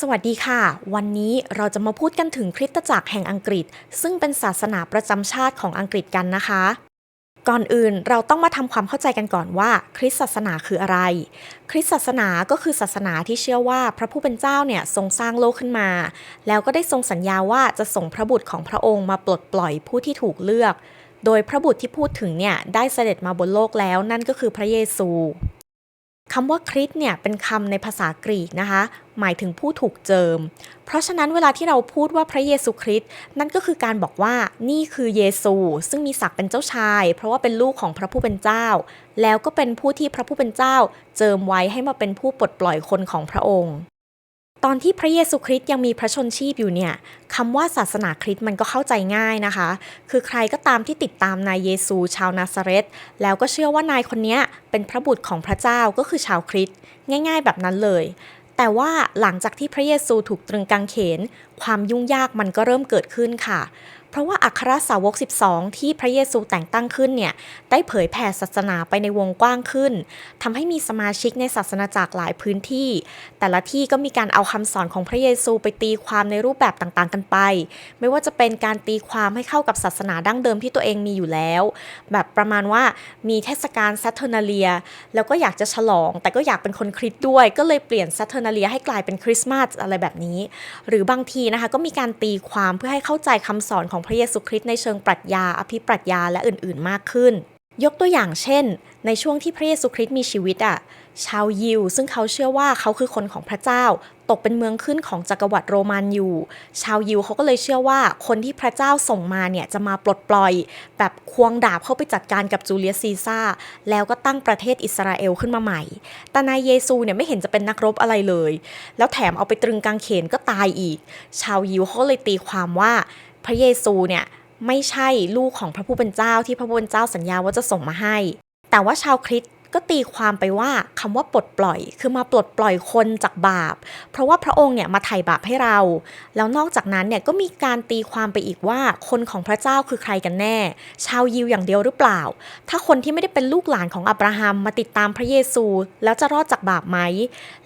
สวัสดีค่ะ วันนี้เราจะมาพูดกันถึงคริสตจักรแห่งอังกฤษ ซึ่งเป็นศาสนาประจำชาติของอังกฤษกันนะคะ ก่อนอื่นเราต้องมาทำความเข้าใจกันก่อนว่า คริสตศาสนาคืออะไร คริสตศาสนาก็คือศาสนาที่เชื่อว่าพระผู้เป็นเจ้าเนี่ยทรงสร้างโลกขึ้นมา แล้วก็ได้ทรงสัญญาว่าจะส่งพระบุตรของพระองค์มาปลดปล่อยผู้ที่ถูกเลือก โดยพระบุตรที่พูดถึงเนี่ยได้เสด็จมาบนโลกแล้วนั่นก็คือพระเยซู คำว่าคริสเนี่ยเป็นคำในภาษากรีกนะคะ หมายถึงผู้ถูกเจิม เพราะฉะนั้นเวลาที่เราพูดว่าพระเยซูคริสต์นั่นก็คือการบอกว่านี่คือเยซู ซึ่งมีศักดิ์เป็นเจ้าชาย เพราะว่าเป็นลูกของพระผู้เป็นเจ้า แล้วก็เป็นผู้ที่พระผู้เป็นเจ้า เจิมไว้ให้มาเป็นผู้ปลดปล่อยคนของพระองค์ ตอนที่พระเยซูคริสต์ยังมีพระชนชีพอยู่เนี่ยคำว่าศาสนาคริสต์มันก็เข้าใจง่ายนะคะ คือใครก็ตามที่ติดตามนายเยซู ชาวนาซาเรตแล้วก็เชื่อว่านายคนนี้เป็นพระบุตรของพระเจ้าก็คือชาวคริสต์ง่าย ๆ แบบนั้นเลย แต่ว่าหลังจากที่พระเยซูถูกตรึงกางเขน ความยุ่งยากมันก็เริ่มเกิดขึ้นค่ะ ราะว่าอัครสาวก 12 ที่พระเยซูแต่งตั้งขึ้นเนี่ยได้เผยแผ่ศาสนาไปในวงกว้างขึ้นทำให้มีสมาชิกในศาสนาจักหลายพื้นที่ แต่ละที่ก็มีการเอาคำสอนของพระเยซูไปตีความในรูปแบบต่างๆกันไป ไม่ว่าจะเป็นการตีความให้เข้ากับศาสนาดั้งเดิมที่ตัวเองมีอยู่แล้ว แบบประมาณว่ามีเทศกาลซัตเทอร์นาเลีย แล้วก็อยากจะฉลอง แต่ก็อยากเป็นคนคริสต์ด้วย ก็เลยเปลี่ยนซัตเทอร์นาเลียให้กลายเป็นคริสต์มาสอะไรแบบนี้ หรือบางทีนะคะก็มีการตีความเพื่อให้เข้าใจคำสอนของพระเยซูคริสต์ในเชิงปรัชญา อภิปรัชญาและอื่นๆมากขึ้น ยกตัวอย่างเช่น ในช่วงที่พระเยซูคริสต์มีชีวิตอะชาวยิว ซึ่งเขาเชื่อว่าเขาคือคนของพระเจ้า ตกเป็นเมืองขึ้นของจักรวรรดิโรมันอยู่ ชาวยิวเขาก็เลยเชื่อว่าคนที่พระเจ้าส่งมาเนี่ยจะมาปลดปล่อย แบบควงดาบเข้าไปจัดการกับจูเลียสซีซ่าแล้วก็ตั้งประเทศอิสราเอลขึ้นมาใหม่ แต่นายเยซูเนี่ยไม่เห็นจะเป็นนักรบอะไรเลย แล้วแถมเอาไปตรึงกางเขนก็ตายอีก ชาวยิวเขาเลยตีความว่า พระเยซูเนี่ยไม่ใช่ลูกของพระผู้เป็นเจ้าที่พระผู้เป็นเจ้าสัญญาว่าจะส่งมาให้ แต่ว่าชาวคริสต์ ก็ตีความไปว่าคำว่าปลดปล่อย คือมาปลดปล่อยคนจากบาป เพราะว่าพระองค์เนี่ยมาไถ่บาปให้เรา แล้วนอกจากนั้นเนี่ยก็มีการตีความไปอีกว่าคนของพระเจ้าคือใครกันแน่ ชาวยิวอย่างเดียวหรือเปล่า ถ้าคนที่ไม่ได้เป็นลูกหลานของอับราฮัมมาติดตามพระเยซู แล้วจะรอดจากบาปไหม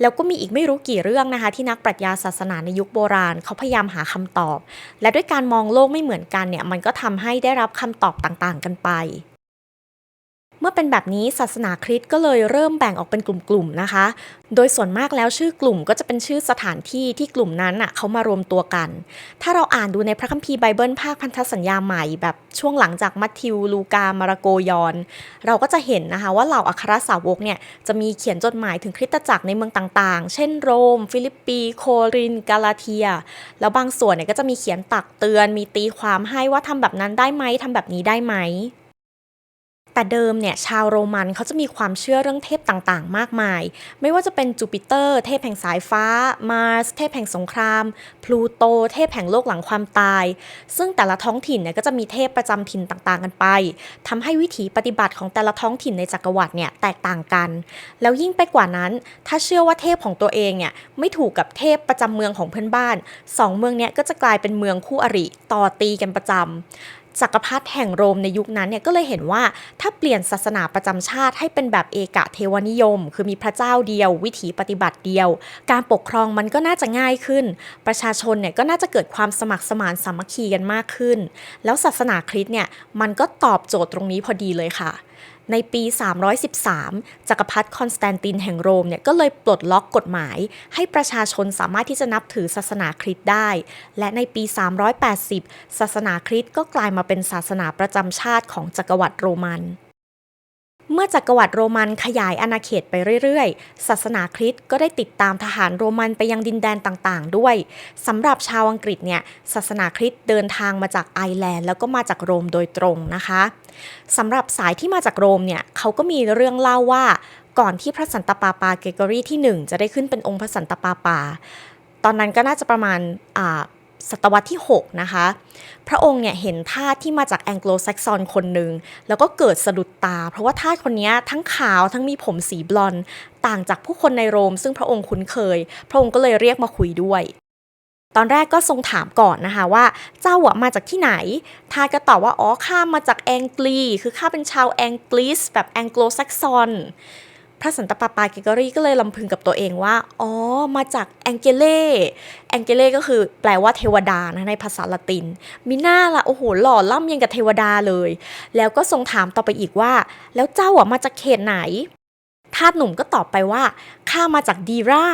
แล้วก็มีอีกไม่รู้กี่เรื่องนะคะ ที่นักปรัชญาศาสนาในยุคโบราณเขาพยายามหาคำตอบ และด้วยการมองโลกไม่เหมือนกันเนี่ยมันก็ทำให้ได้รับคำตอบต่างๆ กันไป เมื่อเป็นแบบนี้ศาสนาคริสต์ก็เลยเริ่มแบ่งออกเป็นกลุ่มๆนะคะ โดยส่วนมากแล้วชื่อกลุ่มก็จะเป็นชื่อสถานที่ที่กลุ่มนั้นอะเขามารวมตัวกัน ถ้าเราอ่านดูในพระคัมภีร์ไบเบิลภาคพันธสัญญาใหม่แบบช่วงหลังจากมัทธิว ลูกา มาระโกยอน เราก็จะเห็นนะคะว่าเหล่าอัครสาวกเนี่ยจะมีเขียนจดหมายถึงคริสตจักรในเมืองต่างๆ เช่นโรม ฟิลิปปีโคริน กาลาเทีย แล้วบางส่วนเนี่ยก็จะมีเขียนตักเตือน มีตีความให้ว่าทำแบบนั้นได้ไหมทำแบบนี้ได้ไหม แต่เดิมเนี่ยชาวโรมันเขาจะมีความเชื่อเรื่องเทพต่างๆ มากมาย ไม่ว่าจะเป็นจูปิเตอร์ เทพแห่งสายฟ้า มาร์ส เทพแห่งสงคราม พลูโต เทพแห่งโลกหลังความตาย ซึ่งแต่ละท้องถิ่นเนี่ยก็จะมีเทพประจำถิ่นต่างๆ กันไปทำให้วิถีปฏิบัติของแต่ละท้องถิ่นในจักรวรรดิเนี่ยแตกต่างกัน แล้วยิ่งไปกว่านั้น ถ้าเชื่อว่าเทพของตัวเองเนี่ยไม่ถูกกับเทพประจำเมืองของเพื่อนบ้านสองเมืองเนี้ยก็จะกลายเป็นเมืองคู่อริต่อตีกันประจำ จักรพรรดิแห่งโรมในยุคนั้นเนี่ยก็เลยเห็นว่าถ้าเปลี่ยนศาสนาประจำชาติให้เป็นแบบเอกะเทวนิยม คือมีพระเจ้าเดียว วิถีปฏิบัติเดียว การปกครองมันก็น่าจะง่ายขึ้น ประชาชนเนี่ยก็น่าจะเกิดความสมัครสมานสามัคคีกันมากขึ้น แล้วศาสนาคริสต์เนี่ยมันก็ตอบโจทย์ตรงนี้พอดีเลยค่ะ ในปี 313 จักรพรรดิคอนสแตนตินแห่งโรมเนี่ยก็เลยปลดล็อกกฎหมาย ให้ประชาชนสามารถที่จะนับถือศาสนาคริสต์ได้ และในปี 380 ศาสนาคริสต์ก็กลายมาเป็นศาสนาประจำชาติของจักรวรรดิโรมัน เมื่อจักรวรรดิโรมันขยายอาณาเขตไปเรื่อยๆ ศาสนาคริสต์ก็ได้ติดตามทหารโรมันไปยังดินแดนต่างๆ ด้วยสำหรับชาวอังกฤษเนี่ยศาสนาคริสต์เดินทางมาจากไอร์แลนด์แล้วก็มาจากโรมโดยตรงนะคะสำหรับสายที่มาจากโรมเนี่ยเขาก็มีเรื่องเล่าว่า ก่อนที่พระสันตะปาปาเกรกอรีที่ 1 จะได้ขึ้นเป็นองค์พระสันตะปาปา ตอนนั้นก็น่าจะประมาณอ่า ศตวรรษที่ 6 นะคะ พระองค์เนี่ยเห็นทาสที่มาจากแองโกลแซกซอนคนหนึ่ง แล้วก็เกิดสะดุดตา เพราะว่าทาสคนนี้ทั้งขาวทั้งมีผมสีบลอนด์ต่างจากผู้คนในโรม ซึ่งพระองค์คุ้นเคย พระองค์ก็เลยเรียกมาคุยด้วย ตอนแรกก็ทรงถามก่อนนะคะว่าเจ้าอะมาจากที่ไหน ทาสก็ตอบว่าอ๋อข้ามาจากแองกลี คือข้าเป็นชาวแองกลิสแบบแองโกลแซกซอน พระสันตะปาปาเกเกอรี่ก็เลยลำพึงกับตัวเองว่า อ๋อ มาจากแองเกเล่แองเกเล่ก็คือแปลว่าเทวดานะในภาษาละตินมีหน้าละโอ้โห หล่อล่ำยังกับเทวดาเลย แล้วก็ทรงถามต่อไปอีกว่า แล้วเจ้าอะมาจากเขตไหนทาสหนุ่มก็ตอบไปว่าข้ามาจากดีรา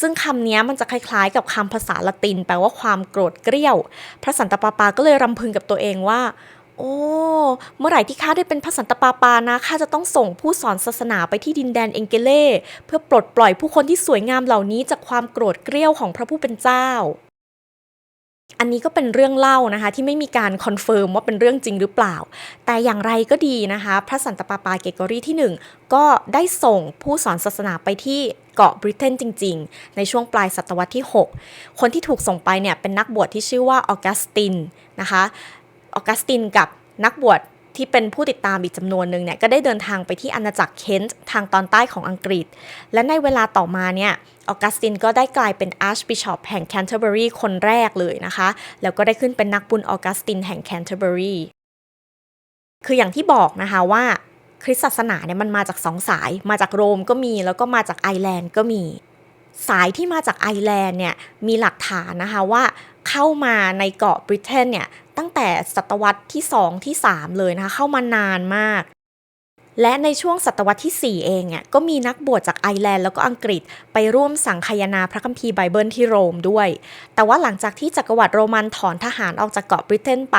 ซึ่งคำนี้มันจะคล้ายๆ กับคำภาษาละติน แปลว่าความโกรธเกรี้ยว พระสันตะปาปาก็เลยรำพึงกับตัวเองว่า โอ้ เมื่อไหร่ที่ข้าได้เป็นพระสันตปาปานะข้าจะต้องส่งผู้สอนศาสนาไปที่ดินแดนเองเกเล่เพื่อปลดปล่อยผู้คนที่สวยงามเหล่านี้จากความโกรธเกรี้ยวของพระผู้เป็นเจ้า อันนี้ก็เป็นเรื่องเล่านะคะ ที่ไม่มีการคอนเฟิร์มว่าเป็นเรื่องจริงหรือเปล่า แต่อย่างไรก็ดีนะคะ พระสันตปาปาเกกอรี่ที่ 1 ก็ได้ส่งผู้สอนศาสนาไปที่เกาะบริเตนจริง ๆ ในช่วงปลายศตวรรษที่ 6 คนที่ถูกส่งไปเนี่ยเป็นนักบวชที่ชื่อว่าออกัสตินนะคะ ออกัสตินกับนักบวชที่เป็นผู้ติดตามอีกจำนวนหนึ่งเนี่ยก็ได้เดินทางไปที่อาณาจักรเคนต์ทางตอนใต้ของอังกฤษ และในเวลาต่อมาเนี่ยออกัสตินก็ได้กลายเป็นอาร์ชบิชอปแห่งแคนเทอร์เบอรีคนแรกเลยนะคะ แล้วก็ได้ขึ้นเป็นนักบุญออกัสตินแห่งแคนเทอร์เบอรีคืออย่างที่บอกนะคะว่าคริสตศาสนาเนี่ยมันมาจากสองสาย มาจากโรมก็มีแล้วก็มาจากไอร์แลนด์ก็มี สายที่มาจากไอร์แลนด์เนี่ยมีหลักฐานนะคะว่า เข้ามาในเกาะบริเตนเนี่ยตั้งแต่ศตวรรษที่ 2 ที่ 3 เลยนะคะ เข้ามานานมาก และในช่วงศตวรรษที่ 4 เองเนี่ยก็มีนักบวชจากไอร์แลนด์แล้วก็อังกฤษไปร่วมสังคายนาพระคัมภีร์ไบเบิลที่โรมด้วย แต่ว่าหลังจากที่จักรวรรดิโรมันถอนทหารออกจากเกาะบริเตนไป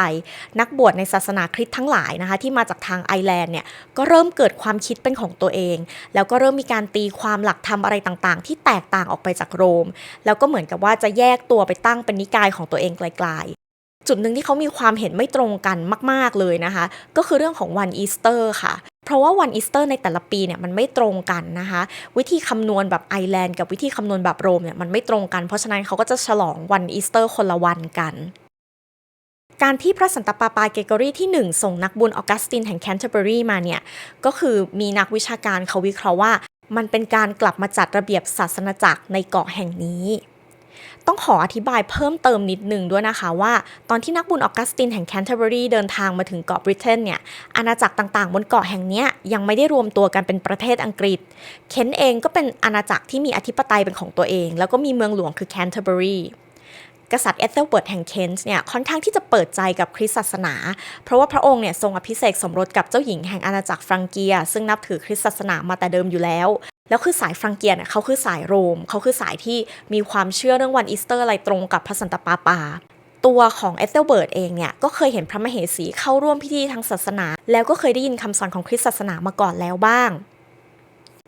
นักบวชในศาสนาคริสต์ทั้งหลายนะคะที่มาจากทางไอร์แลนด์เนี่ยก็เริ่มเกิดความคิดเป็นของตัวเอง แล้วก็เริ่มมีการตีความหลักธรรมอะไรต่างๆ ที่แตกต่างออกไปจากโรม แล้วก็เหมือนกับว่าจะแยกตัวไปตั้งเป็นนิกายของตัวเองไกลๆจุดหนึ่งที่เขามีความเห็นไม่ตรงกันมาก ๆ เลยนะคะ ก็คือเรื่องของวันอีสเตอร์ค่ะ เพราะว่าวันอีสเตอร์ในแต่ละปีเนี่ยมันไม่ตรงกันนะคะ วิธีคำนวณแบบไอร์แลนด์กับวิธีคำนวณแบบโรมเนี่ยมันไม่ตรงกัน เพราะฉะนั้นเขาก็จะฉลองวันอีสเตอร์คนละวันกัน การที่พระสันตะปาปาเกเกอรี่ที่ 1 ส่งนักบุญออกัสตินแห่งแคนเทอร์เบอรีมาเนี่ย ก็คือมีนักวิชาการเขาวิเคราะห์ว่า มันเป็นการกลับมาจัดระเบียบศาสนาจักรในเกาะแห่งนี้ ต้องขออธิบายเพิ่มเติมนิดนึงด้วยนะคะว่า ตอนที่นักบุญออกัสตินแห่งแคนเทอร์เบอรีเดินทางมาถึงเกาะบริเตนเนี่ยอาณาจักรต่างๆ บนเกาะแห่งนี้ยังไม่ได้รวมตัวกันเป็นประเทศอังกฤษ เคนเองก็เป็นอาณาจักรที่มีอธิปไตยเป็นของตัวเอง แล้วก็มีเมืองหลวงคือแคนเทอร์เบอรีกษัตริย์เอเธลเบิร์ตแห่งเคนส์เนี่ยค่อนข้างที่จะเปิดใจกับคริสต์ศาสนา เพราะว่าพระองค์เนี่ยทรงอภิเษกสมรสกับเจ้าหญิงแห่งอาณาจักรฟรังเกีย ซึ่งนับถือคริสต์ศาสนามาแต่เดิมอยู่แล้ว แล้วคือสายฟรังเกียเนี่ยเขาคือสายโรมเขาคือสายที่มีความเชื่อเรื่องวันอีสเตอร์อะไรตรงกับพระสันตะปาปา ตัวของเอเธลเบิร์ตเองเนี่ยก็เคยเห็นพระมเหสีเข้าร่วมพิธีทางศาสนา แล้วก็เคยได้ยินคำสอนของคริสต์ศาสนามาก่อนแล้วบ้าง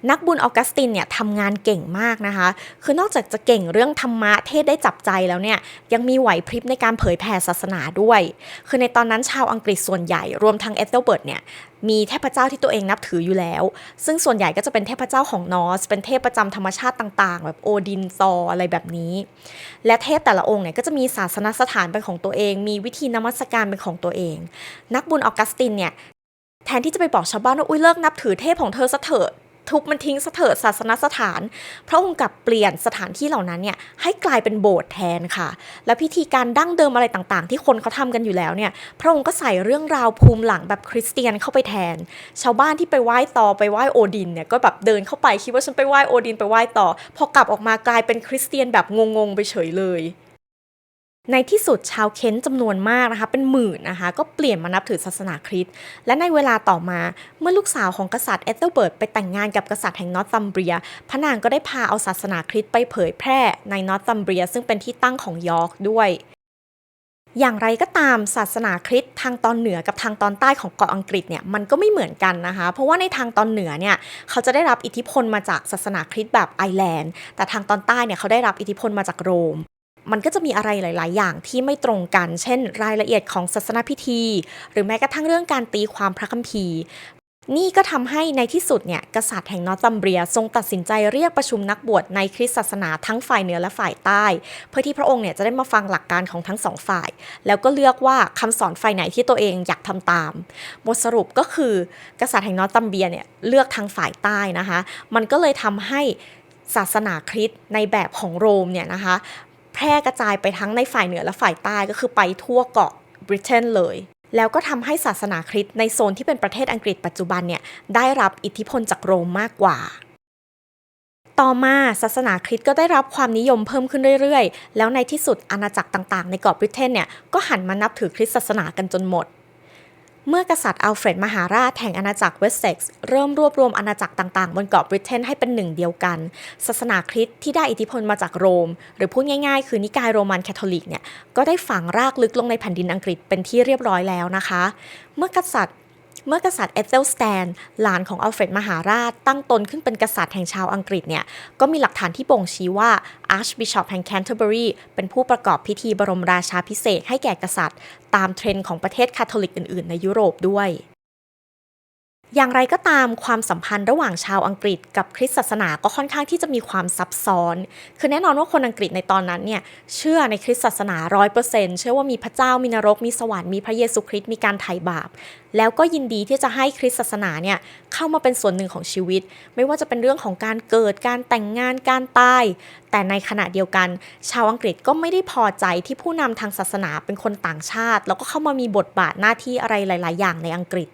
นักบุญออกัสตินเนี่ยทำงานเก่งมากนะคะ คือนอกจากจะเก่งเรื่องธรรมะเทศได้จับใจแล้วเนี่ย ยังมีไหวพริบในการเผยแผ่ศาสนาด้วย คือในตอนนั้นชาวอังกฤษส่วนใหญ่รวมทั้งเอเธลเบิร์ตเนี่ย มีเทพเจ้าที่ตัวเองนับถืออยู่แล้ว ซึ่งส่วนใหญ่ก็จะเป็นเทพเจ้าของนอส เป็นเทพประจำธรรมชาติต่าง ๆ แบบโอดินซออะไรแบบนี้ และเทพแต่ละองค์เนี่ยก็จะมีศาสนสถานเป็นของตัวเอง มีวิธีนมัสการเป็นของตัวเอง นักบุญออกัสตินเนี่ยแทนที่จะไปบอกชาวบ้านว่าอุ้ยเลิกนับถือเทพของเธอซะเถอะ ทุบมันทิ้งซะเถิดศาสนสถาน พระองค์กลับเปลี่ยนสถานที่เหล่านั้นเนี่ยให้กลายเป็นโบสถ์แทนค่ะ และพิธีการดั้งเดิมอะไรต่างๆ ที่คนเขาทำกันอยู่แล้วเนี่ยพระองค์ก็ใส่เรื่องราวภูมิหลังแบบคริสเตียนเข้าไปแทน ชาวบ้านที่ไปไหว้ต่อไปไหว้โอดินเนี่ยก็แบบเดินเข้าไปคิดว่าฉันไปไหว้โอดินไปไหว้ต่อ พอกลับออกมากลายเป็นคริสเตียนแบบงงๆไปเฉยเลย ในที่สุดชาวเค้นจำนวนมากนะคะเป็นหมื่นนะคะก็เปลี่ยนมานับถือศาสนาคริสต์และในเวลาต่อมาเมื่อลูกสาวของกษัตริย์เอเธลเบิร์ตไปแต่งงานกับกษัตริย์แห่งนอร์ตัมเบียพระนางก็ได้พาเอาศาสนาคริสต์ไปเผยแพร่ในนอร์ตัมเบียซึ่งเป็นที่ตั้งของยอร์กด้วยอย่างไรก็ตามศาสนาคริสต์ทางตอนเหนือกับทางตอนใต้ของเกาะอังกฤษเนี่ยมันก็ไม่เหมือนกันนะคะ เพราะว่าในทางตอนเหนือเนี่ยเขาจะได้รับอิทธิพลมาจากศาสนาคริสต์แบบไอร์แลนด์ แต่ทางตอนใต้เนี่ยเขาได้รับอิทธิพลมาจากโรม มันก็จะมีอะไรหลาย ๆ อย่างที่ไม่ตรงกัน เช่น รายละเอียดของศาสนาพิธี หรือแม้กระทั่งเรื่องการตีความพระคัมภีร์นี่ก็ทำให้ในที่สุดเนี่ยกษัตริย์แห่งนอร์ตัมเบียทรงตัดสินใจเรียกประชุมนักบวชในคริสตศาสนาทั้งฝ่ายเหนือและฝ่ายใต้ เพื่อที่พระองค์เนี่ยจะได้มาฟังหลักการของทั้งสองฝ่าย แล้วก็เลือกว่าคำสอนฝ่ายไหนที่ตัวเองอยากทำตาม บทสรุปก็คือกษัตริย์แห่งนอร์ตัมเบียเนี่ยเลือกทางฝ่ายใต้นะคะ มันก็เลยทำให้ศาสนาคริสต์ในแบบของโรมเนี่ยนะคะ ร่กระจายไปทั้งในฝ่ายเหนือและฝ่ายใต้ก็คือไปทั่วเกาะบริเตนเลย แล้วก็ทำให้ศาสนาคริสต์ในโซนที่เป็นประเทศอังกฤษปัจจุบันเนี่ยได้รับอิทธิพลจากโรมมากกว่า ต่อมาศาสนาคริสต์ก็ได้รับความนิยมเพิ่มขึ้นเรื่อยๆ แล้วในที่สุดอาณาจักรต่างๆ ในเกาะบริเตนเนี่ยก็หันมานับถือคริสต์ศาสนากันจนหมด เมื่อกษัตริย์อัลเฟรดมหาราชแห่งอาณาจักรเวสเซ็กซ์เริ่มรวบรวมอาณาจักรต่างๆ บนเกาะบริเตนให้เป็นหนึ่งเดียวกัน ศาสนาคริสต์ที่ได้อิทธิพลมาจากโรม หรือพูดง่ายๆ คือนิกายโรมันคาทอลิกเนี่ยก็ได้ฝังรากลึกลงในแผ่นดินอังกฤษเป็นที่เรียบร้อยแล้วนะคะ เมื่อกษัตริย์ เมื่อกษัตริย์เอเธลสแตนหลานของอัลเฟรดมหาราช ตั้งตนขึ้นเป็นกษัตริย์แห่งชาวอังกฤษเนี่ยก็มีหลักฐานที่บ่งชี้ว่าอาร์ชบิชอปแห่งแคนเทอร์เบอรีเป็นผู้ประกอบพิธีบรมราชาพิเศษให้แก่กษัตริย์ ตามเทรนด์ของประเทศคาทอลิกอื่นๆ ในยุโรปด้วย อย่างไรก็ตามความสัมพันธ์ระหว่างชาวอังกฤษกับคริสตศาสนาก็ค่อนข้างที่จะมีความซับซ้อน คือแน่นอนว่าคนอังกฤษในตอนนั้นเนี่ยเชื่อในคริสตศาสนาร้อยเปอร์เซ็นต์เชื่อว่ามีพระเจ้ามีนรกมีสวรรค์มีพระเยซูคริสต์มีการไถ่บาป แล้วก็ยินดีที่จะให้คริสตศาสนาเนี่ยเข้ามาเป็นส่วนหนึ่งของชีวิต ไม่ว่าจะเป็นเรื่องของการเกิดการแต่งงานการตาย แต่ในขณะเดียวกัน ชาวอังกฤษก็ไม่ได้พอใจที่ผู้นำทางศาสนาเป็นคนต่างชาติ แล้วก็เข้ามามีบทบาทหน้าที่อะไรหลาย ๆ อย่างในอังกฤษ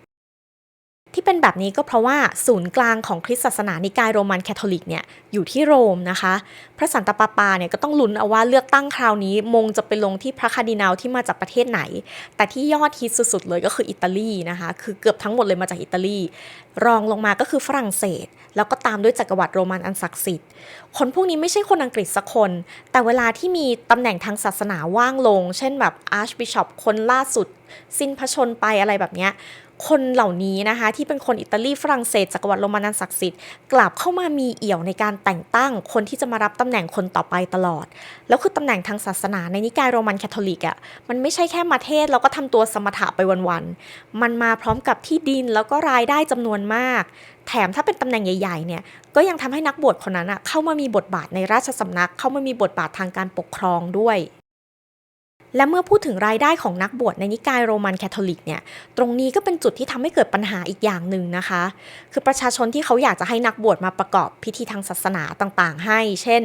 ที่เป็นแบบนี้ก็เพราะว่าศูนย์กลางของคริสตศาสนานิกายโรมันคาทอลิกเนี่ยอยู่ที่โรมนะคะ พระสันตะปาปาเนี่ยก็ต้องลุ้นเอาว่าเลือกตั้งคราวนี้มงจะไปลงที่พระคาร์ดินัลที่มาจากประเทศไหน แต่ที่ยอดฮิตสุดๆเลยก็คืออิตาลีนะคะ คือเกือบทั้งหมดเลยมาจากอิตาลี รองลงมาก็คือฝรั่งเศส แล้วก็ตามด้วยจักรวรรดิโรมันอันศักดิ์สิทธิ์ คนพวกนี้ไม่ใช่คนอังกฤษสักคน แต่เวลาที่มีตำแหน่งทางศาสนาว่างลง เช่นแบบอาร์ชบิชอปคนล่าสุด สิ้นพระชนไปอะไรแบบเนี้ย คนเหล่านี้นะคะ ที่เป็นคนอิตาลีฝรั่งเศสจักรวรรดิโรมันอันศักดิ์สิทธิ์กลับเข้ามามีเอี่ยวในการแต่งตั้งคนที่จะมารับตำแหน่งคนต่อไปตลอด แล้วคือตำแหน่งทางศาสนาในนิกายโรมันคาทอลิกอะ่ะมันไม่ใช่แค่มาเทศแล้วก็ทำตัวสมถะไปวันๆมันมาพร้อมกับที่ดินแล้วก็รายได้จำนวนมาก แถมถ้าเป็นตำแหน่งใหญ่ๆเนี่ยก็ยังทำให้นักบวชคนนั้นอะเข้ามามีบทบาทในราชสำนัก เข้ามามีบทบาททางการปกครองด้วย และเมื่อพูดถึงรายได้ของนักบวชในนิกายโรมันคาทอลิกเนี่ย ตรงนี้ก็เป็นจุดที่ทำให้เกิดปัญหาอีกอย่างหนึ่งนะคะ คือประชาชนที่เขาอยากจะให้นักบวชมาประกอบพิธีทางศาสนาต่างๆ ให้ เช่น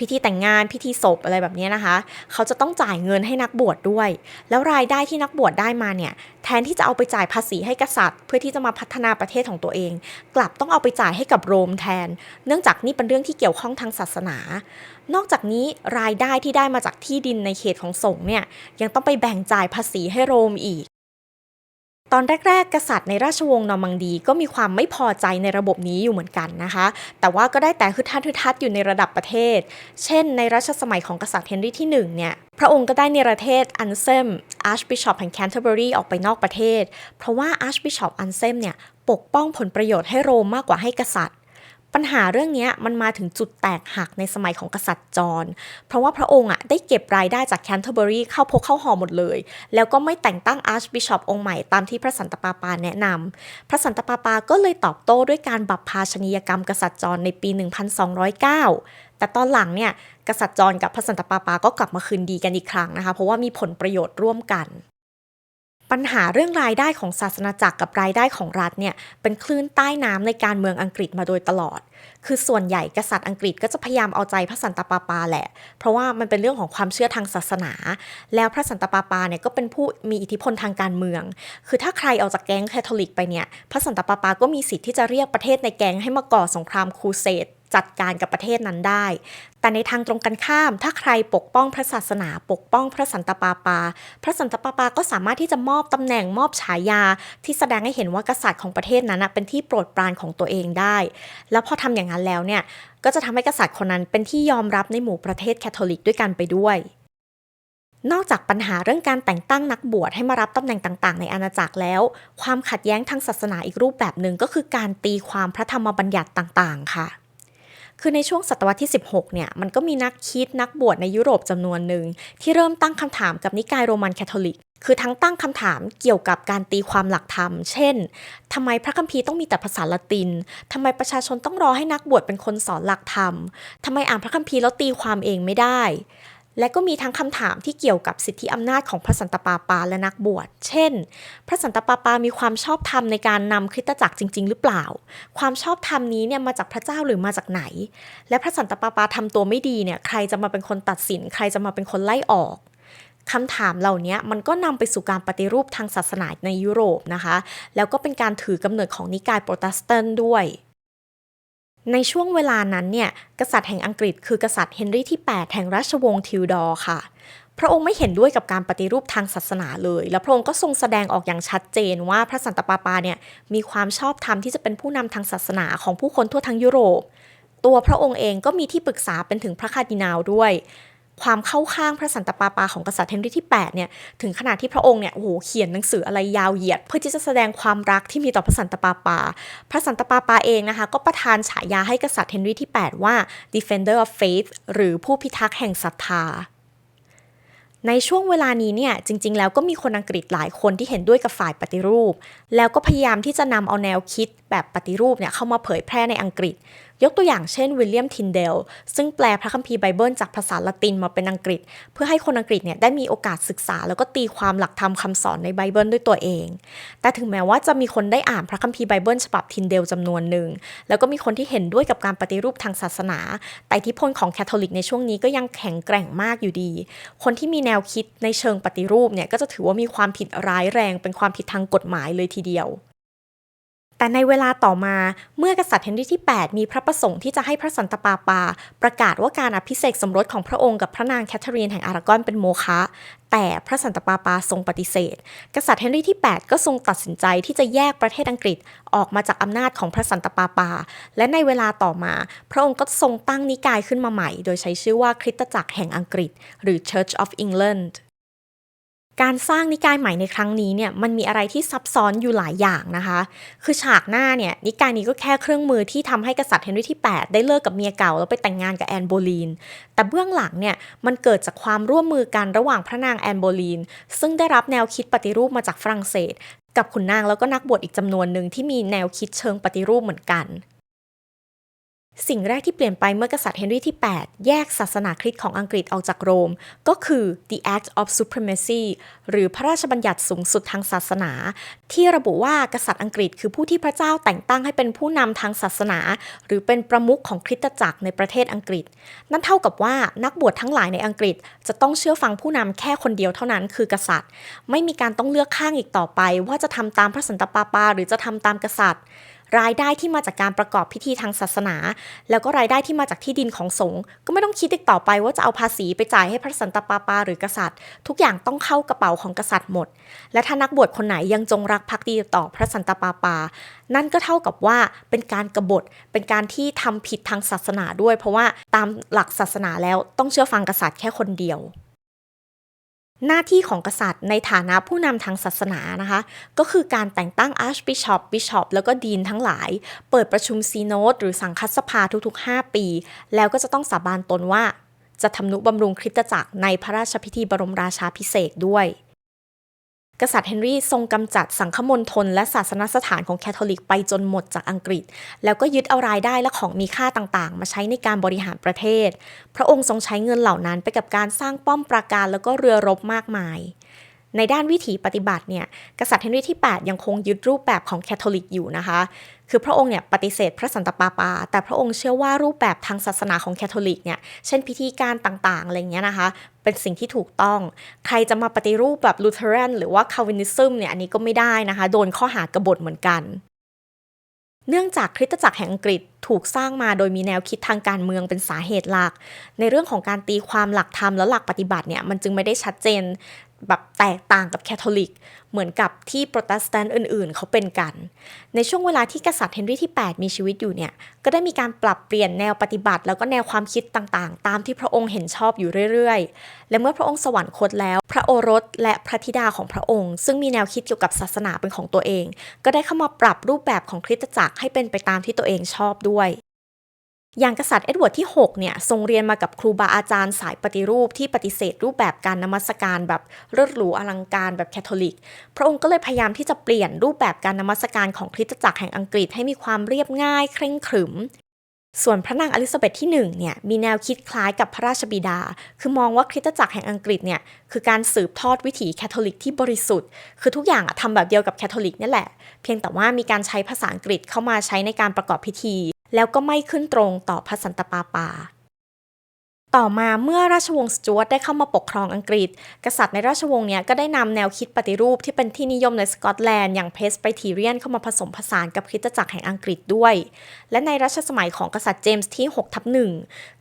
พิธีแต่งงานพิธีศพอะไรแบบนี้นะคะ เขาจะต้องจ่ายเงินให้นักบวชดด้วย แล้วรายได้ที่นักบวชได้มาเนี่ยแทนที่จะเอาไปจ่ายภาษีให้กษัตริย์ เพื่อที่จะมาพัฒนาประเทศของตัวเอง กลับต้องเอาไปจ่ายให้กับโรมแทน เนื่องจากนี่เป็นเรื่องที่เกี่ยวข้องทางศาสนา นอกจากนี้รายได้ที่ได้มาจากที่ดินในเขตของสงฆ์เนี่ยยังต้องไปแบ่งจ่ายภาษีให้โรมอีก ตอนแรก ๆ กษัตริย์ในราชวงศ์นอร์มังดีก็มีความไม่พอใจในระบบนี้อยู่เหมือนกันนะคะ แต่ว่าก็ได้แต่ฮึดทัดฮึดทัดอยู่ในระดับประเทศ เช่น ในรัชสมัยของกษัตริย์เฮนรี่ที่ 1 เนี่ย พระองค์ก็ได้เนรเทศอันเซมอาร์ชบิชอปแห่งแคนเทอร์เบอรีออกไปนอกประเทศ เพราะว่าอาร์ชบิชอปอันเซมเนี่ยปกป้องผลประโยชน์ให้โรมมากกว่าให้กษัตริย์ ปัญหาเรื่องนี้มันมาถึงจุดแตกหักในสมัยของกษัตริย์จอห์นเพราะว่าพระองค์อะได้เก็บรายได้จากแคนเทอร์เบอรีเข้าพกเข้าหอหมดเลย แล้วก็ไม่แต่งตั้งอาร์ชบิชอปองค์ใหม่ตามที่พระสันตะปาปาแนะนำพระสันตะปาปาก็เลยตอบโต้ด้วยการบัพพาชนียกรรมกษัตริย์จอห์นในปี 1209 แต่ตอนหลังเนี่ยกษัตริย์จอห์นกับพระสันตะปาปาก็กลับมาคืนดีกันอีกครั้งนะคะ เพราะว่ามีผลประโยชน์ร่วมกัน ปัญหาเรื่องรายได้ของศาสนาจักรกับรายได้ของรัฐเนี่ยเป็นคลื่นใต้น้ำในการเมืองอังกฤษมาโดยตลอด คือส่วนใหญ่กษัตริย์อังกฤษก็จะพยายามเอาใจพระสันตะปาปาแหละ เพราะว่ามันเป็นเรื่องของความเชื่อทางศาสนา แล้วพระสันตะปาปาเนี่ยก็เป็นผู้มีอิทธิพลทางการเมือง คือถ้าใครออกจากแก๊งแคทอลิกไปเนี่ย พระสันตะปาปาก็มีสิทธิ์ที่จะเรียกประเทศในแก๊งให้มาก่อสงครามครูเสด จัดการกับประเทศนั้นได้ แต่ในทางตรงกันข้าม ถ้าใครปกป้องพระศาสนา ปกป้องพระสันตะปาปา พระสันตะปาปาก็สามารถที่จะมอบตำแหน่งมอบฉายา ที่แสดงให้เห็นว่ากษัตริย์ของประเทศนั้นเป็นที่โปรดปรานของตัวเองได้ แล้วพอทำอย่างนั้นแล้วเนี่ยก็จะทำให้กษัตริย์คนนั้นเป็นที่ยอมรับในหมู่ประเทศแคทอลิกด้วยกันไปด้วยนอกจากปัญหาเรื่องการแต่งตั้งนักบวชให้มารับตำแหน่งต่างๆ ในอาณาจักรแล้ว ความขัดแย้งทางศาสนาอีกรูปแบบหนึ่งก็คือการตีความพระธรรมบัญญัติต่างๆ ค่ะ คือในช่วงศตวรรษที่ 16 เนี่ย มันก็มีนักคิดนักบวชในยุโรปจำนวนหนึ่ง ที่เริ่มตั้งคำถามกับนิกายโรมันคาทอลิก คือทั้งตั้งคำถามเกี่ยวกับการตีความหลักธรรม เช่นทำไมพระคัมภีร์ต้องมีแต่ภาษาละตินทำไมประชาชนต้องรอให้นักบวชเป็นคนสอนหลักธรรมทำไมอ่านพระคัมภีร์แล้วตีความเองไม่ได้ และก็มีทั้งคำถามที่เกี่ยวกับสิทธิอำนาจของพระสันตะปาปาและนักบวช เช่น พระสันตะปาปามีความชอบธรรมในการนำคริสตจักรจริง ๆ หรือเปล่า ความชอบธรรมนี้เนี่ยมาจากพระเจ้าหรือมาจากไหน และพระสันตะปาปาทำตัวไม่ดีเนี่ยใครจะมาเป็นคนตัดสิน ใครจะมาเป็นคนไล่ออกคำถามเหล่านี้มันก็นำไปสู่การปฏิรูปทางศาสนาในยุโรปนะคะ แล้วก็เป็นการถือกำเนิดของนิกายโปรเตสแตนต์ด้วย ในช่วงเวลานั้นเนี่ยกษัตริย์แห่งอังกฤษคือกษัตริย์เฮนรี่ที่ 8 แห่งราชวงศ์ทิวดอร์ค่ะ พระองค์ไม่เห็นด้วยกับการปฏิรูปทางศาสนาเลย และพระองค์ก็ทรงแสดงออกอย่างชัดเจนว่าพระสันตะปาปาเนี่ยมีความชอบธรรมที่จะเป็นผู้นำทางศาสนาของผู้คนทั่วทั้งยุโรป ตัวพระองค์เองก็มีที่ปรึกษาเป็นถึงพระคาร์ดินาลด้วย ความเข้าข้างพระสันตะปาปาของกษัตริย์เฮนรี่ที่8เนี่ยถึงขนาดที่พระองค์เนี่ยโอ้โหเขียนหนังสืออะไรยาวเหยียด เพื่อที่จะแสดงความรักที่มีต่อพระสันตะปาปา พระสันตะปาปาเองนะคะก็ประทานฉายาให้กษัตริย์เฮนรี่ที่ 8 ว่า defender of faith หรือผู้พิทักษ์แห่งศรัทธาในช่วงเวลานี้เนี่ยจริง ๆ แล้วก็มีคนอังกฤษหลายคนที่เห็นด้วยกับฝ่ายปฏิรูป แล้วก็พยายามที่จะนำเอาแนวคิดแบบปฏิรูปเนี่ยเข้ามาเผยแพร่ในอังกฤษ ยกตัวอย่างเช่นวิลเลียมทินเดล ซึ่งแปลพระคัมภีร์ไบเบิลจากภาษาละตินมาเป็นอังกฤษ เพื่อให้คนอังกฤษเนี่ยได้มีโอกาสศึกษา แล้วก็ตีความหลักธรรมคำสอนในไบเบิลด้วยตัวเอง แต่ถึงแม้ว่าจะมีคนได้อ่านพระคัมภีร์ไบเบิลฉบับทินเดลจำนวนหนึ่ง แล้วก็มีคนที่เห็นด้วยกับการปฏิรูปทางศาสนา แต่ทิพลของแคทอลิกในช่วงนี้ก็ยังแข็งแกร่งมากอยู่ดี คนที่มีแนวคิดในเชิงปฏิรูปเนี่ยก็จะถือว่ามีความผิดร้ายแรง เป็นความผิดทางกฎหมายเลยทีเดียว แต่ในเวลาต่อมาเมื่อกษัตริย์เฮนรี่ที่ 8 มีพระประสงค์ที่จะให้พระสันตะปาปา ประกาศว่าการอภิเษกสมรสของพระองค์กับพระนางแคทเธอรีนแห่งอารากอนเป็นโมฆะแต่พระสันตะปาปาทรงปฏิเสธ กษัตริย์เฮนรี่ที่ 8 ก็ทรงตัดสินใจที่จะแยกประเทศอังกฤษออกมาจากอำนาจของพระสันตะปาปา และในเวลาต่อมา พระองค์ก็ทรงตั้งนิกายขึ้นมาใหม่ โดยใช้ชื่อว่าคริสตจักรแห่งอังกฤษ หรือ Church of England การสร้างนิกายใหม่ในครั้งนี้เนี่ยมันมีอะไรที่ซับซ้อนอยู่หลายอย่างนะคะ คือฉากหน้าเนี่ยนิกายนี้ก็แค่เครื่องมือที่ทำให้กษัตริย์เฮนรี่ที่ 8 ได้เลิกกับเมียเก่าแล้วไปแต่งงานกับแอนโบลีน แต่เบื้องหลังเนี่ยมันเกิดจากความร่วมมือกันระหว่างพระนางแอนโบลีน ซึ่งได้รับแนวคิดปฏิรูปมาจากฝรั่งเศส กับขุนนางแล้วก็นักบวชอีกจำนวนหนึ่งที่มีแนวคิดเชิงปฏิรูปเหมือนกัน สิ่งแรกที่เปลี่ยนไปเมื่อกษัตริย์เฮนรี่ที่ 8 แยกศาสนาคริสต์ของอังกฤษออกจากโรม ก็คือ the Act of Supremacy หรือพระราชบัญญัติสูงสุดทางศาสนา ที่ระบุว่ากษัตริย์อังกฤษคือผู้ที่พระเจ้าแต่งตั้งให้เป็นผู้นำทางศาสนา หรือเป็นประมุขของคริสตจักรในประเทศอังกฤษ นั่นเท่ากับว่านักบวชทั้งหลายในอังกฤษ จะต้องเชื่อฟังผู้นำแค่คนเดียวเท่านั้น คือกษัตริย์ ไม่มีการต้องเลือกข้างอีกต่อไป ว่าจะทำตามพระสันตะปาปา หรือจะทำตามกษัตริย์ รายได้ที่มาจากการประกอบพิธีทางศาสนา แล้วก็รายได้ที่มาจากที่ดินของสงฆ์ก็ไม่ต้องคิดอีกต่อไปว่าจะเอาภาษีไปจ่ายให้พระสันตะปาปาหรือกษัตริย์ ทุกอย่างต้องเข้ากระเป๋าของกษัตริย์หมด และถ้านักบวชคนไหนยังจงรักภักดีต่อพระสันตะปาปา นั่นก็เท่ากับว่าเป็นการกบฏเป็นการที่ทำผิดทางศาสนาด้วย เพราะว่าตามหลักศาสนาแล้วต้องเชื่อฟังกษัตริย์แค่คนเดียว หน้าที่ของกษัตริย์ในฐานะผู้นำทางศาสนานะคะ ก็คือการแต่งตั้งอาร์ชบิชอปบิชอปแล้วก็ดีนทั้งหลาย เปิดประชุมซีโนดหรือสังคัสภาทุกๆ 5 ปี แล้วก็จะต้องสาบานตนว่า จะทำนุบำรุงคริสตจักรในพระราชพิธีบรมราชาพิเศษด้วย กษัตริย์เฮนรี่ทรงกำจัดสังฆมณฑลและศาสนสถานของแคทอลิกไปจนหมดจากอังกฤษ แล้วก็ยึดเอารายได้และของมีค่าต่างๆ มาใช้ในการบริหารประเทศ พระองค์ทรงใช้เงินเหล่านั้นไปกับการสร้างป้อมปราการแล้วก็เรือรบมากมาย ในด้านวิถีปฏิบัติเนี่ยกษัตริย์เฮนรี่ที่ 8 ยังคงยึดรูปแบบของแคทอลิกอยู่นะคะ คือพระองค์เนี่ยปฏิเสธพระสันตะปาปา แต่พระองค์เชื่อว่ารูปแบบทางศาสนาของแคทอลิกเนี่ยเช่นพิธีการต่างๆอะไรเงี้ยนะคะ เป็นสิ่งที่ถูกต้อง ใครจะมาปฏิรูปแบบลูเทเรนหรือว่าคาวินิซึมเนี่ยอันนี้ก็ไม่ได้นะคะ โดนข้อหากบฏเหมือนกันเนื่องจากคริสตจักรแห่งอังกฤษถูกสร้างมาโดยมีแนวคิดทางการเมืองเป็นสาเหตุหลัก ในเรื่องของการตีความหลักธรรมและหลักปฏิบัติเนี่ยมันจึงไม่ได้ชัดเจน แบบแตกต่างกับแคทอลิก เหมือนกับที่โปรเตสแตนต์อื่น ๆ เขาเป็นกัน ในช่วงเวลาที่กษัตริย์เฮนรี่ที่ 8 มีชีวิตอยู่เนี่ย ก็ได้มีการปรับเปลี่ยนแนวปฏิบัติ แล้วก็แนวความคิดต่างๆ ตามที่พระองค์เห็นชอบอยู่เรื่อย ๆ และเมื่อพระองค์สวรรคตแล้ว พระโอรสและพระธิดาของพระองค์ ซึ่งมีแนวคิดเกี่ยวกับศาสนาเป็นของตัวเอง ก็ได้เข้ามาปรับรูปแบบของคริสตจักรให้เป็นไปตามที่ตัวเองชอบด้วย อย่างกษัตริย์เอ็ดเวิร์ดที่ 6 เนี่ย ทรงเรียนมากับครูบาอาจารย์สายปฏิรูปที่ปฏิเสธรูปแบบการนมัสการแบบเลิศหรูอลังการแบบแคทอลิก พระองค์ก็เลยพยายามที่จะเปลี่ยนรูปแบบการนมัสการของคริสตจักรแห่งอังกฤษให้มีความเรียบง่าย เคร่งขรึม ส่วนพระนางอลิซาเบธที่1เนี่ยมีแนวคิดคล้ายกับพระราชบิดา คือมองว่าคริสตจักรแห่งอังกฤษเนี่ยคือการสืบทอดวิถีแคทอลิกที่บริสุทธิ์ คือทุกอย่างทำแบบเดียวกับแคทอลิกนี่แหละ เพียงแต่ว่ามีการใช้ภาษาอังกฤษเข้ามาใช้ในการประกอบพิธี แล้วก็ไม่ขึ้นตรงต่อพระสันตะปาปา ต่อมาเมื่อราชวงศ์สจ๊วตได้เข้ามาปกครองอังกฤษ กษัตริย์ในราชวงศ์เนี้ยก็ได้นำแนวคิดปฏิรูปที่เป็นที่นิยมในสกอตแลนด์อย่างเพสไ r ทีเรียนเข้ามาผสมผสานกับคริสตจักรแห่งอังกฤษด้วย และในรัชสมัยของกษัตริย์เจมส์ที่6ทับหนึ่ง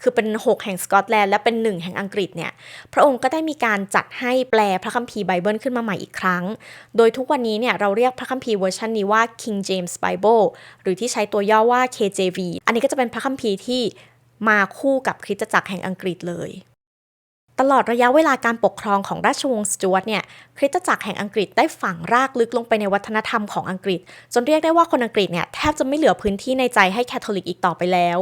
คือเป็น 6 แห่งสกอตแลนด์และเป็น 1 แห่งอังกฤษเนี่ยพระองค์ก็ได้มีการจัดให้แปลพระคัมภีร์ไบเบิลขึ้นมาใหม่อีกครั้ง โดยทุกวันนี้เนี่ยเราเรียกพระคัมภีร์เวอร์ชันนี้ว่า King James Bible หรือที่ใช้ตัวย่อว่า KJV อันนี้ก็จะเป็นพระคัมภีร์ที่ มาคู่กับคริสตจักรแห่งอังกฤษเลย ตลอดระยะเวลาการปกครองของราชวงศ์สจวตเนี่ยคริสตจักรแห่งอังกฤษได้ฝังรากลึกลงไปในวัฒนธรรมของอังกฤษ จนเรียกได้ว่าคนอังกฤษเนี่ยแทบจะไม่เหลือพื้นที่ในใจให้แคทอลิกอีกต่อไปแล้ว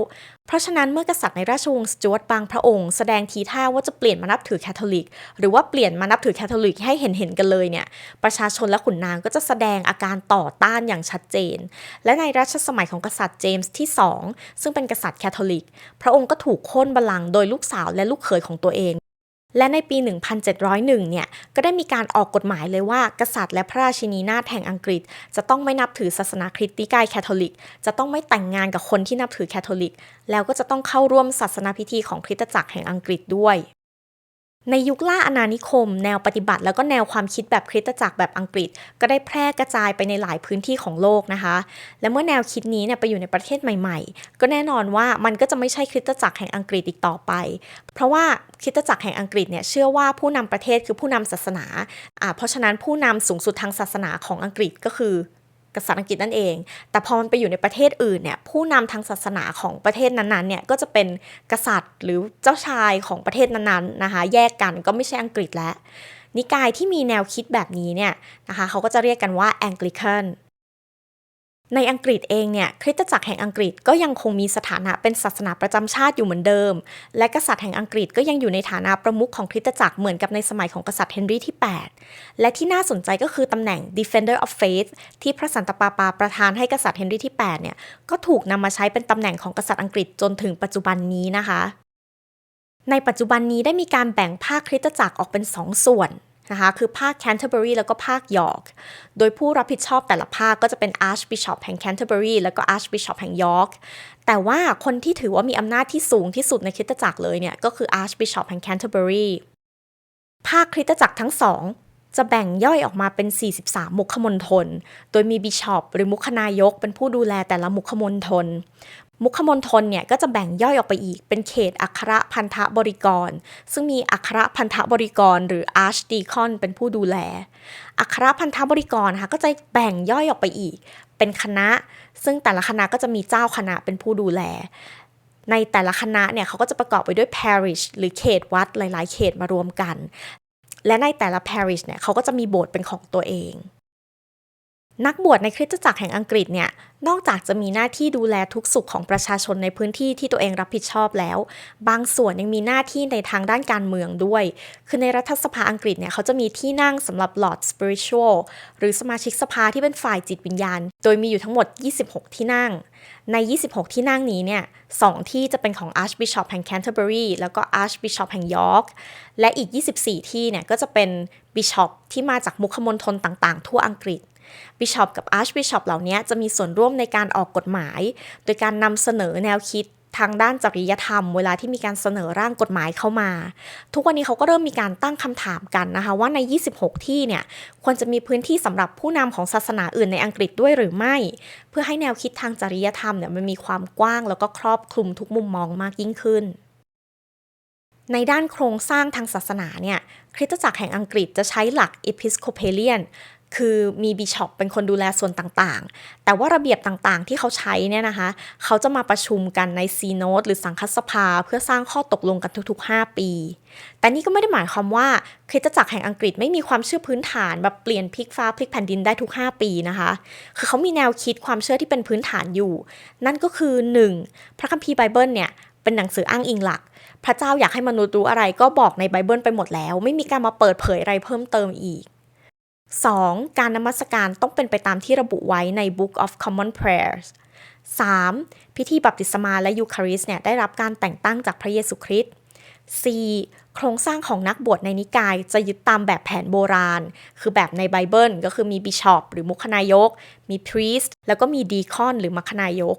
เพราะฉะนั้นเมื่อกษัตริย์ในราชวงศ์สจวตบางพระองค์แสดงทีท่าว่าจะเปลี่ยนมานับถือแคทอลิก หรือว่าเปลี่ยนมานับถือแคทอลิกให้เห็นเห็นกันเลยเนี่ยประชาชนและขุนนางก็จะแสดงอาการต่อต้านอย่างชัดเจน และในรัชสมัยของกษัตริย์เจมส์ที่ 2 ซึ่งเป็นกษัตริย์แคทอลิก พระองค์ก็ถูกโค่นบัลลังก์โดยลูกสาวและลูกเขยของตัวเอง และในปี 1701 เนี่ย ก็ได้มีการออกกฎหมายเลยว่า กษัตริย์และพระราชินีนาถแห่งอังกฤษ จะต้องไม่นับถือศาสนาคริสต์นิกายแคทอลิก จะต้องไม่แต่งงานกับคนที่นับถือแคทอลิก แล้วก็จะต้องเข้าร่วมศาสนาพิธีของคริสตจักรแห่งอังกฤษด้วย ในยุคล่าอาณานิคม แนวปฏิบัติ แล้วก็แนวความคิดแบบคริสตจักรแบบอังกฤษ ก็ได้แพร่กระจายไปในหลายพื้นที่ของโลกนะคะ และเมื่อแนวคิดนี้เนี่ยไปอยู่ในประเทศใหม่ๆ ก็แน่นอนว่ามันก็จะไม่ใช่คริสตจักรแห่งอังกฤษอีกต่อไป เพราะว่าคริสตจักรแห่งอังกฤษเนี่ยเชื่อว่าผู้นำประเทศคือผู้นำศาสนาอ่าเพราะฉะนั้นผู้นำสูงสุดทางศาสนาของอังกฤษก็คือ กษัตริย์อังกฤษนั่นเอง แต่พอมันไปอยู่ในประเทศอื่นเนี่ยผู้นำทางศาสนาของประเทศนั้นๆเนี่ยก็จะเป็นกษัตริย์หรือเจ้าชายของประเทศนั้นๆนะคะ แยกกันก็ไม่ใช่อังกฤษแล้วนิกายที่มีแนวคิดแบบนี้เนี่ยนะคะเขาก็จะเรียกกันว่าแองกลิคัน ในอังกฤษเองเนี่ยคริสตจักรแห่งอังกฤษก็ยังคงมีสถานะเป็นศาสนาประจำชาติอยู่เหมือนเดิม และกษัตริย์แห่งอังกฤษก็ยังอยู่ในฐานะประมุขของคริสตจักรเหมือนกับในสมัยของกษัตริย์เฮนรี่ที่ 8 และที่น่าสนใจก็คือตำแหน่ง Defender of Faith ที่พระสันตะปาปาประทานให้กษัตริย์เฮนรี่ที่8เนี่ยก็ถูกนำมาใช้เป็นตำแหน่งของกษัตริย์อังกฤษจนถึงปัจจุบันนี้นะคะ ในปัจจุบันนี้ได้มีการแบ่งภาคคริสตจักรออกเป็น 2 ส่วน นะคะคือภาคแคนเทอร์เบอรีแล้วก็ภาคยอร์ก โดยผู้รับผิดชอบแต่ละภาคก็จะเป็นอาร์ชบิชอปแห่งแคนเทอร์เบอรีแล้วก็อาร์ชบิชอปแห่งยอร์ก แต่ว่าคนที่ถือว่ามีอำนาจที่สูงที่สุดในคริสตจักรเลยเนี่ยก็คืออาร์ชบิชอปแห่งแคนเทอร์เบอรีภาคคริสตจักรทั้งสองจะแบ่งย่อยออกมาเป็น 43 มุขมณฑล โดยมีบิชอปหรือมุขนายกเป็นผู้ดูแลแต่ละมุขมณฑล มุขมณฑลเนี่ยก็จะแบ่งย่อยออกไปอีก เป็นเขตอัครพันธบริกร ซึ่งมีอัครพันธบริกร หรืออาร์ชดีคอนเป็นผู้ดูแล อัครพันธบริกรนะคะก็จะแบ่งย่อยออกไปอีก เป็นคณะ ซึ่งแต่ละคณะก็จะมีเจ้าคณะเป็นผู้ดูแล ในแต่ละคณะเนี่ยเขาก็จะประกอบไปด้วย parish หรือเขตวัดหลาย ๆ เขตมารวมกัน และในแต่ละ parish เนี่ยเขาก็จะมีโบสถ์เป็นของตัวเอง นักบวชในคริสตจักรแห่งอังกฤษเนี่ย นอกจากจะมีหน้าที่ดูแลทุกสุขของประชาชนในพื้นที่ที่ตัวเองรับผิดชอบแล้ว บางส่วนยังมีหน้าที่ในทางด้านการเมืองด้วย คือในรัฐสภาอังกฤษเนี่ยเขาจะมีที่นั่งสำหรับ Lord Spiritual หรือสมาชิกสภาที่เป็นฝ่ายจิตวิญญาณ โดยมีอยู่ทั้งหมด 26 ที่นั่ง ใน 26 ที่นั่งนี้เนี่ยสที่จะเป็นของ Archbishop แห่ง Canterbury แล้วก็ Archbishop แห่ง York และอีก 24 ที่เนี่ยก็จะเป็น Bishop ที่มาจากมุขมณฑลต่างๆ ทั่วอังกฤษ บิชอปกับอาร์ชบิชอปเหล่านี้จะมีส่วนร่วมในการออกกฎหมาย โดยการนำเสนอแนวคิดทางด้านจริยธรรม เวลาที่มีการเสนอร่างกฎหมายเข้ามา ทุกวันนี้เขาก็เริ่มมีการตั้งคำถามกันนะคะ ว่าใน 26 ที่เนี่ยควรจะมีพื้นที่สำหรับผู้นำของศาสนาอื่นในอังกฤษด้วยหรือไม่ เพื่อให้แนวคิดทางจริยธรรมเนี่ยมันมีความกว้าง แล้วก็ครอบคลุมทุกมุมมองมากยิ่งขึ้น ในด้านโครงสร้างทางศาสนาเนี่ยคริสตจักรแห่งอังกฤษจะใช้หลัก Episcopalian คือมีบิชอปเป็นคนดูแลส่วนต่างๆ แต่ว่าระเบียบต่างๆ ที่เขาใช้เนี่ยนะคะ เขาจะมาประชุมกันในซีโนดหรือสังคสภา เพื่อสร้างข้อตกลงกันทุกๆ 5 ปี แต่นี่ก็ไม่ได้หมายความว่าคริสตจักรแห่งอังกฤษไม่มีความเชื่อพื้นฐานแบบเปลี่ยนพลิกฟ้าพลิกแผ่นดินได้ทุก 5 ปีนะคะ คือเขามีแนวคิดความเชื่อที่เป็นพื้นฐานอยู่ นั่นก็คือ 1. พระคัมภีร์ไบเบิลเนี่ยเป็นหนังสืออ้างอิงหลัก พระเจ้าอยากให้มนุษย์รู้อะไรก็บอกในไบเบิลไปหมดแล้ว ไม่มีการมาเปิดเผยอะไรเพิ่มเติมอีก 2. การนมัสการต้องเป็นไปตามที่ระบุไว้ใน Book of Common Prayers 3. พิธีบัพติศมาและยูคาริสเนี่ยได้รับการแต่งตั้งจากพระเยซูคริสต์ 4. โครงสร้างของนักบวชในนิกายจะยึดตามแบบแผนโบราณ คือแบบในไบเบิลก็คือมีบิชอปหรือมุขนายก มีพรีสต์แล้วก็มีดีคอนหรือมัคนายก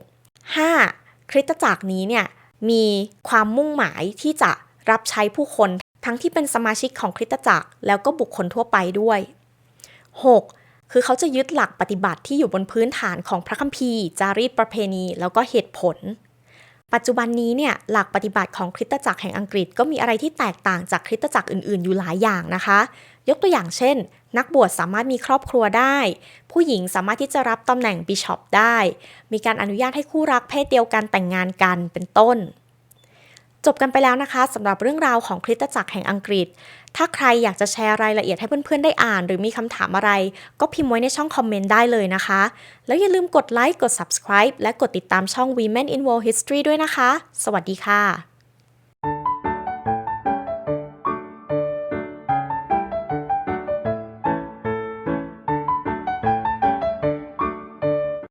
5. คริสตจักรนี้เนี่ยมีความมุ่งหมายที่จะรับใช้ผู้คนทั้งที่เป็นสมาชิกของคริสตจักรแล้วก็บุคคลทั่วไปด้วย 6. คือเขาจะยึดหลักปฏิบัติที่อยู่บนพื้นฐานของพระคัมภีร์ จารีตประเพณี แล้วก็เหตุผล ปัจจุบันนี้เนี่ยหลักปฏิบัติของคริสตจักรแห่งอังกฤษก็มีอะไรที่แตกต่างจากคริสตจักรอื่นๆ อยู่หลายอย่างนะคะ ยกตัวอย่างเช่น นักบวชสามารถมีครอบครัวได้ ผู้หญิงสามารถที่จะรับตำแหน่งบิชอปได้ มีการอนุญาตให้คู่รักเพศเดียวกันแต่งงานกันเป็นต้น จบกันไปแล้วนะคะสำหรับเรื่องราวของคริสตจักรแห่งอังกฤษ ถ้าใครอยากจะแชร์รายละเอียดให้เพื่อนๆได้อ่าน หรือมีคำถามอะไร ก็พิมพ์ไว้ในช่องคอมเมนต์ได้เลยนะคะ แล้วอย่าลืมกดไลค์กด subscribe และกดติดตามช่อง Women in World History ด้วยนะคะ สวัสดีค่ะ